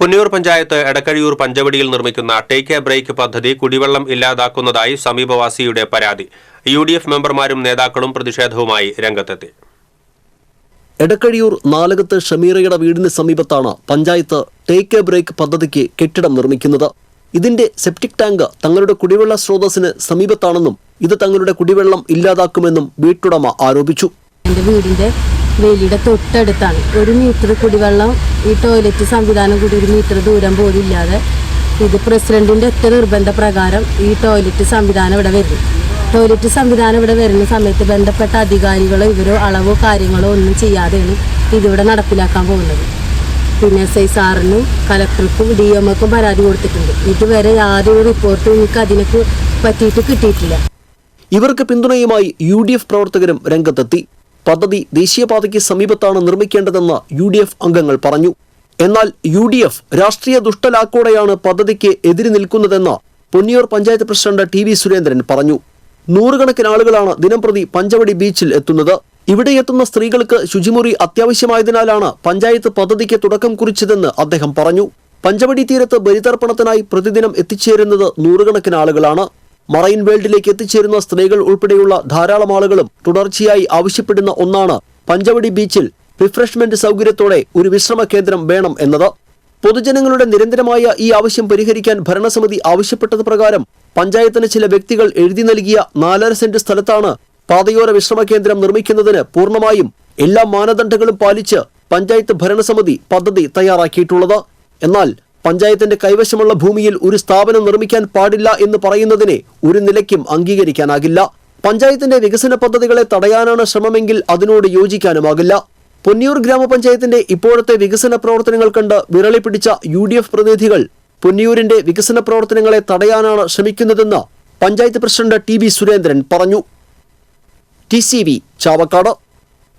പുന്നയൂർ പഞ്ചായത്ത് എടക്കഴിയൂർ പഞ്ചവടിയിൽ നിർമ്മിക്കുന്ന take A break പദ്ധതി കുടിവെള്ളം ഇല്ലാതാക്കുന്നതായി സമീപവാസിയുടെ പരാതി. യു ഡി എഫ് മെമ്പർമാരും നേതാക്കളും പ്രതിഷേധവുമായി രംഗത്തെത്തി. എടക്കഴിയൂർ നാലകത്ത് ഷമീറയുടെ വീടിന് സമീപത്താണ് പഞ്ചായത്ത് ടേക്ക് എ ബ്രേക്ക് പദ്ധതിക്ക് കെട്ടിടം നിർമ്മിക്കുന്നത്. ഇതിന്റെ സെപ്റ്റിക് ടാങ്ക് തങ്ങളുടെ കുടിവെള്ള സ്രോതസ്സിന് സമീപത്താണെന്നും ഇത് തങ്ങളുടെ കുടിവെള്ളം ഇല്ലാതാക്കുമെന്നും വീട്ടുടമ ആരോപിച്ചു. എന്റെ വീടിന്റെ വേലിയുടെ തൊട്ടടുത്താണ്. ഒരു മീറ്റർ കുടിവെള്ളം ഈ ടോയ്ലറ്റ് സംവിധാനം കൂടി ഒരു മീറ്റർ ദൂരം പോലും ഇല്ലാതെ ഇത് പ്രസിഡന്റിന്റെ ഒറ്റ നിർബന്ധ പ്രകാരം ഈ ടോയ്ലറ്റ് സംവിധാനം ഇവിടെ വരുന്നു. ടോയ്ലറ്റ് സംവിധാനം ഇവിടെ വരുന്ന സമയത്ത് ബന്ധപ്പെട്ട അധികാരികളോ ഇവരോ അളവോ കാര്യങ്ങളോ ഒന്നും ചെയ്യാതെയാണ് ഇതിവിടെ നടപ്പിലാക്കാൻ പോകുന്നത്. പിന്നെ എസ് ഐ സാറിനും കലക്ടർക്കും ഡി എമ്മക്കും പരാതി കൊടുത്തിട്ടുണ്ട്. ഇതുവരെ യാതൊരു റിപ്പോർട്ടും എനിക്ക് അതിനൊക്കെ പറ്റിയിട്ട് കിട്ടിയിട്ടില്ല. ഇവർക്ക് പിന്തുണയുമായി യു ഡി എഫ് പ്രവർത്തകരും രംഗത്തെത്തി. പദ്ധതി ദേശീയപാതയ്ക്ക് സമീപത്താണ് നിർമ്മിക്കേണ്ടതെന്ന് യു അംഗങ്ങൾ പറഞ്ഞു. എന്നാൽ യു ഡി എഫ് രാഷ്ട്രീയ ദുഷ്ടലാക്കോടെയാണ് പദ്ധതിക്ക് എതിരി നിൽക്കുന്നതെന്ന് Ponniyur panchayat president T V Surendran പറഞ്ഞു. നൂറുകണക്കിന് ആളുകളാണ് ദിനംപ്രതി പഞ്ചവടി ബീച്ചിൽ എത്തുന്നത്. ഇവിടെ എത്തുന്ന സ്ത്രീകൾക്ക് ശുചിമുറി അത്യാവശ്യമായതിനാലാണ് പഞ്ചായത്ത് പദ്ധതിക്ക് തുടക്കം കുറിച്ചതെന്ന് അദ്ദേഹം പറഞ്ഞു. പഞ്ചവടി തീരത്ത് ബലിതർപ്പണത്തിനായി പ്രതിദിനം എത്തിച്ചേരുന്നത് നൂറുകണക്കിന് ആളുകളാണ്. മറൈൻ വേൾഡിലേക്ക് എത്തിച്ചേരുന്ന സ്ത്രീകൾ ഉൾപ്പെടെയുള്ള ധാരാളം ആളുകളും തുടർച്ചയായി ആവശ്യപ്പെടുന്ന ഒന്നാണ് പഞ്ചവടി ബീച്ചിൽ റിഫ്രഷ്മെന്റ് സൗകര്യത്തോടെ ഒരു വിശ്രമ കേന്ദ്രം വേണം എന്നത്. പൊതുജനങ്ങളുടെ നിരന്തരമായ ഈ ആവശ്യം പരിഹരിക്കാൻ ഭരണസമിതി ആവശ്യപ്പെട്ടത് പ്രകാരം പഞ്ചായത്തിന് ചില വ്യക്തികൾ എഴുതി നൽകിയ നാലര സെന്റ് സ്ഥലത്താണ് പാതയോര വിശ്രമ കേന്ദ്രം നിർമ്മിക്കുന്നതിന് പൂർണമായും എല്ലാ മാനദണ്ഡങ്ങളും പാലിച്ച് പഞ്ചായത്ത് ഭരണസമിതി പദ്ധതി തയ്യാറാക്കിയിട്ടുള്ളത്. എന്നാൽ പഞ്ചായത്തിന്റെ കൈവശമുള്ള ഭൂമിയിൽ ഒരു സ്ഥാപനം നിർമ്മിക്കാൻ പാടില്ല എന്ന് പറയുന്നതിനെ ഒരു നിലയ്ക്കും അംഗീകരിക്കാനാകില്ല. പഞ്ചായത്തിന്റെ വികസന പദ്ധതികളെ തടയാനാണ് ശ്രമമെങ്കിൽ അതിനോട് യോജിക്കാനുമാകില്ല. പൊന്നിയൂർ ഗ്രാമപഞ്ചായത്തിന്റെ ഇപ്പോഴത്തെ വികസന പ്രവർത്തനങ്ങൾ കണ്ട് വിരളി പിടിച്ച യു ഡി എഫ് പ്രതിനിധികൾ പൊന്നിയൂരിന്റെ വികസന പ്രവർത്തനങ്ങളെ തടയാനാണ് ശ്രമിക്കുന്നതെന്ന് panchayat president T B Surendran പറഞ്ഞു. T C V Chavakkad.